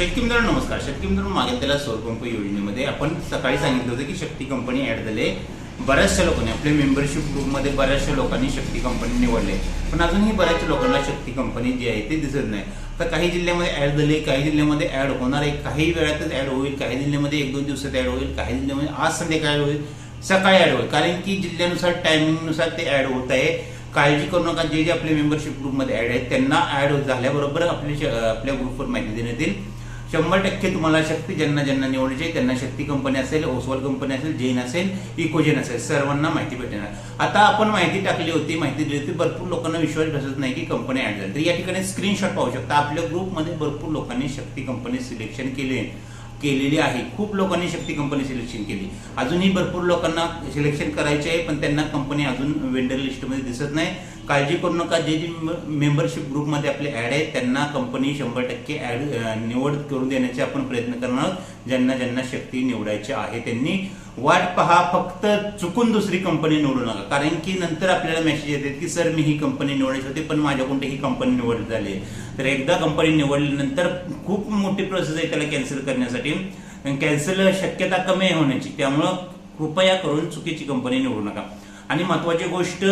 शेतकरी मित्रांनो नमस्कार. शेतकरी मित्रांनो मागे त्याला सौर योजनेमध्ये आपण सकाळी सांगितलं होतं की शक्ती कंपनी ऍड झाले बऱ्याचशा लोकांनी आपल्या मेंबरशिप ग्रुपमध्ये बऱ्याचशा लोकांनी शक्ती कंपनी निवडले पण अजूनही बऱ्याचशा लोकांना शक्ती कंपनी जी आहे ते दिसत नाही. तर काही जिल्ह्यामध्ये ऍड झाले काही जिल्ह्यामध्ये ऍड होणार आहे. काही वेळातच ऍड होईल काही जिल्ह्यामध्ये एक दोन दिवसात ऍड होईल काही जिल्ह्यामध्ये आज संध्याकाळी होईल सकाळी ऍड होईल. कारण की जिल्ह्यानुसार टायमिंगनुसार ते ऍड होत आहे. काळजी करू नका जे जे आपले मेंबरशिप ग्रुपमध्ये ऍड आहेत त्यांना ऍड झाल्याबरोबर आपले श- आपल्या ग्रुपवर माहिती देण्यात येईल. शंभर टक्के तुम्हाला शक्ती ज्यांना ज्यांना निवडायचे त्यांना शक्ती कंपनी असेल ओसवाल कंपनी असेल जैन असेल इकोजेन असेल सर्वांना माहिती भेटणार आता आपण माहिती टाकली होती माहिती दिली होती भरपूर लोकांना विश्वास बसत नाही की कंपनी ऍड झाली. तर या ठिकाणी स्क्रीनशॉट पाहू शकता. आपल्या ग्रुपमध्ये भरपूर लोकांनी शक्ती कंपनी सिलेक्शन केले केलेली आहे. खूप लोकांनी शक्ती कंपनी सिलेक्शन केली. अजूनही भरपूर लोकांना सिलेक्शन करायचे आहे पण त्यांना कंपनी अजून वेंडर लिस्टमध्ये दिसत नाही. काळजी करू नका. जे जे मेंबरशिप ग्रुपमध्ये आपले ॲड आहेत त्यांना कंपनी शंभर टक्के ॲड निवड करून देण्याचे आपण प्रयत्न करणार आहोत. ज्यांना ज्यांना शक्ती निवडायची आहे त्यांनी. वाट पहा फक्त चुकून दुसरी कंपनी निवडू नका कारण की नंतर आपल्याला मेसेज येतात की सर मी ही कंपनी निवडायची होती पण माझ्याकडून ही कंपनी निवड झाली. आहे. तर एकदा कंपनी निवडल्यानंतर खूप मोठी प्रोसेस आहे त्याला कॅन्सल करण्यासाठी. कॅन्सल शक्यता कमी आहे होण्याची. त्यामुळं कृपया करून चुकीची कंपनी निवडू नका. आणि महत्वाची गोष्ट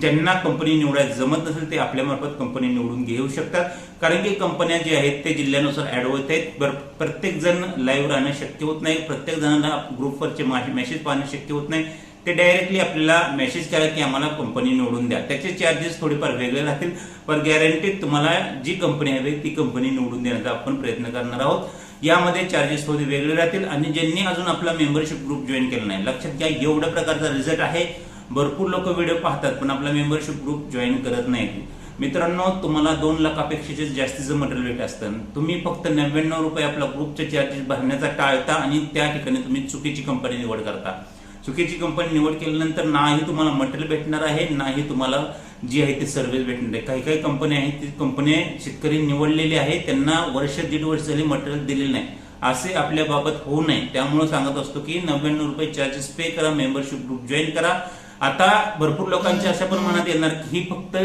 ज्यांना कंपनी निवडायला जमत नसेल ते आपल्या मार्फत कंपनी निवडून घेऊ शकतात. कारण की कंपन्या जे आहेत ते जिल्ह्यानुसार ॲड होत आहेत. बर- प्रत्येक जण लाईव्ह राहणं शक्य होत नाही. प्रत्येक जणांना ग्रुपवरचे मेसेज पाहणं शक्य होत नाही. ते डायरेक्टली आपल्याला मेसेज करा की आम्हाला कंपनी निवडून द्या. त्याचे चार्जेस थोडेफार वेगळे राहतील. पण गॅरंटीड तुम्हाला जी कंपनी हवी ती कंपनी निवडून देण्याचा आपण प्रयत्न करणार आहोत. यामध्ये चार्जेस थोडे वेगळे राहतील. आणि ज्यांनी अजून आपला मेंबरशिप ग्रुप जॉईन केला नाही लक्षात घ्या एवढ्या प्रकारचा रिझल्ट आहे. भरपूर लोक व्हिडिओ पाहतात पण आपला मेंबरशिप ग्रुप जॉईन करत नाहीत मित्रांनो तुम्हाला दोन लाखापेक्षाचे जास्तीचं मटेरियल भेट असतं. तुम्ही फक्त नव्याण्णव रुपये आपला ग्रुपचे चार्जेस भरण्याचा टाळता आणि त्या ठिकाणी तुम्ही चुकीची कंपनी निवड करता. चुकीची कंपनी निवड केल्यानंतर नाही तुम्हाला मटेरियल भेटणार आहे नाही तुम्हाला जी आहे ती सर्व्हिस भेटणार आहे. काही काही कंपन्या आहेत ती कंपनी शेतकरी निवडलेली आहे त्यांना वर्ष दीड वर्ष झाली मटेरियल दिलेलं नाही. असे आपल्या बाबत होऊ नये. त्यामुळे सांगत असतो की नव्याण्णव रुपये चार्जेस पे करा मेंबरशिप ग्रुप जॉईन करा. आता भरपूर लोकांच्या अशा पण मनात येणार की ही फक्त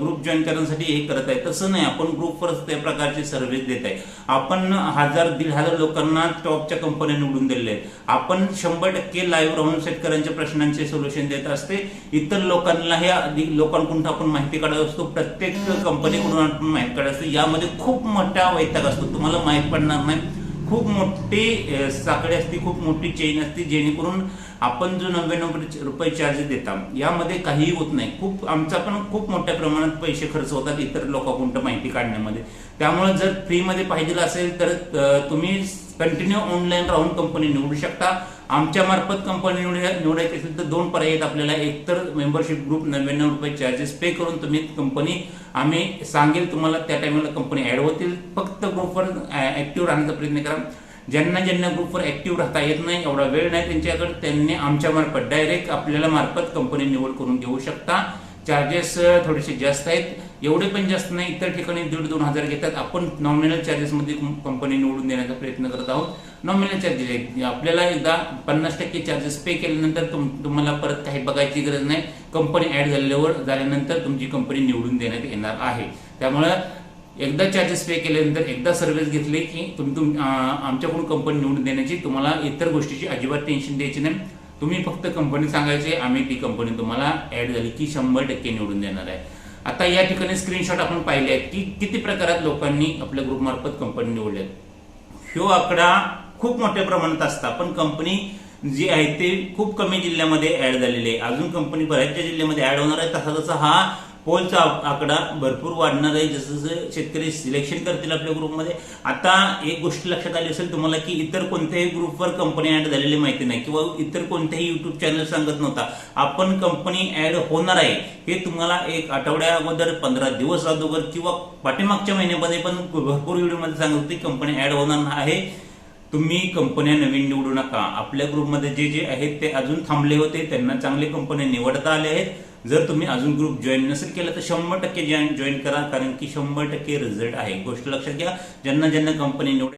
ग्रुप जॉईन करण्यासाठी हे करत आहे. तसं नाही आपण ग्रुपवर त्या प्रकारची सर्व्हिस देत आहे. आपण हजार दीड हजार लोकांना टॉपच्या कंपन्या निवडून दिलेल्या आहेत. आपण शंभर टक्के लाईव्ह राहून शेतकऱ्यांच्या प्रश्नांचे सोल्युशन देत असते. इतर लोकांना हे अधिक लोकांकडून आपण माहिती काढत असतो. प्रत्येक कंपनीकडून आपण माहिती काढत असतो. यामध्ये खूप मोठा वैताग असतो. तुम्हाला माहीत पडणार नाही. खूप मोठी साखळी असते खूप मोठी चेन असते जेणेकरून आपण जो नव्याण्णव रुपये चार्जेस देता यामध्ये काहीही होत नाही. खूप आमचा पण खूप मोठ्या प्रमाणात पैसे खर्च होतात इतर लोकांकडून माहिती काढण्यामध्ये. त्यामुळे जर फ्रीमध्ये पाहिजे असेल तर तुम्ही कंटिन्यू ऑनलाईन राहून कंपनी निवडू शकता. आमच्या मार्फत कंपनी निवड निवडायची असेल तर दोन पर्याय आहेत आपल्याला. एकतर मेंबरशिप ग्रुप नव्याण्णव रुपये चार्जेस पे करून तुम्ही कंपनी आम्ही सांगेल तुम्हाला त्या टायमाला कंपनी ऍड होतील. फक्त ग्रुपवर ऍक्टिव्ह राहण्याचा प्रयत्न करा. ज्यांना ज्यांना ग्रुपवर ऍक्टिव्ह राहता येत नाही एवढा वेळ नाही त्यांच्याकडे त्यांनी आमच्या मार्फत डायरेक्ट आपल्याला मार्फत कंपनी निवड करून घेऊ शकता. चार्जेस थोडेसे जास्त आहेत. एवढे पण जास्त नाही इतर ठिकाणी दीड दोन हजार घेतात. आपण नॉमिनल चार्जेसमध्ये कंपनी निवडून देण्याचा प्रयत्न करत आहोत. नॉमिनल चार्जेस आहेत. आपल्याला एकदा पन्नास टक्के चार्जेस पे केल्यानंतर तुम तुम्हाला परत काही बघायची गरज नाही. कंपनी ऍड झाल्यावर झाल्यानंतर तुमची कंपनी निवडून देण्यात येणार आहे. त्यामुळं एकदा चार्जेस पे केल्यानंतर एकदा सर्व्हिस घेतली की तुम्ही तुम आमच्याकडून कंपनी निवडून देण्याची तुम्हाला इतर गोष्टीची अजिबात टेन्शन द्यायची नाही. तुम्ही फक्त कंपनी सांगायची आम्ही ती कंपनी तुम्हाला ॲड झाली की शंभर टक्के निवडून देणार आहे. आता या ठिकाणी स्क्रीनशॉट आपण पाहिले आहेत की किती प्रकारात लोकांनी आपल्या ग्रुपमार्फत कंपनी निवडल्या ह्यो आकडा खूप मोठ्या प्रमाणात असता पण कंपनी जी आहे ते खूप कमी जिल्ह्यामध्ये ऍड झालेली आहे. अजून कंपनी बऱ्याचशा जिल्ह्यामध्ये ॲड होणार आहे. तसा तसा हा पोलचा आकडा भरपूर वाढणार आहे. जसं जसं शेतकरी सिलेक्शन करतील आपल्या ग्रुपमध्ये आता एक गोष्ट लक्षात आली असेल तुम्हाला की इतर कोणत्याही ग्रुपवर कंपनी ॲड झालेली माहिती नाही किंवा इतर कोणत्याही युट्यूब चॅनल सांगत नव्हता. आपण कंपनी ॲड होणार आहे हे तुम्हाला एक आठवड्या अगोदर पंधरा दिवस अगोदर किंवा पाठीमागच्या महिन्यामध्ये पण भरपूर व्हिडिओमध्ये सांगत होती कंपनी ॲड होणार आहे. तुम्ही कंपन्या नवीन निवडू नका. आपल्या ग्रुपमध्ये जे जे आहेत ते अजून थांबले होते. त्यांना चांगले कंपन्या निवडता आले आहेत. जर तुम्ही अजून ग्रुप जॉईन नसेल केलं तर शंभर टक्के जॉईन जॉईन करा कारण की शंभर टक्के रिझल्ट आहे. गोष्ट लक्षात घ्या. ज्यांना ज्यांना कंपनी निवड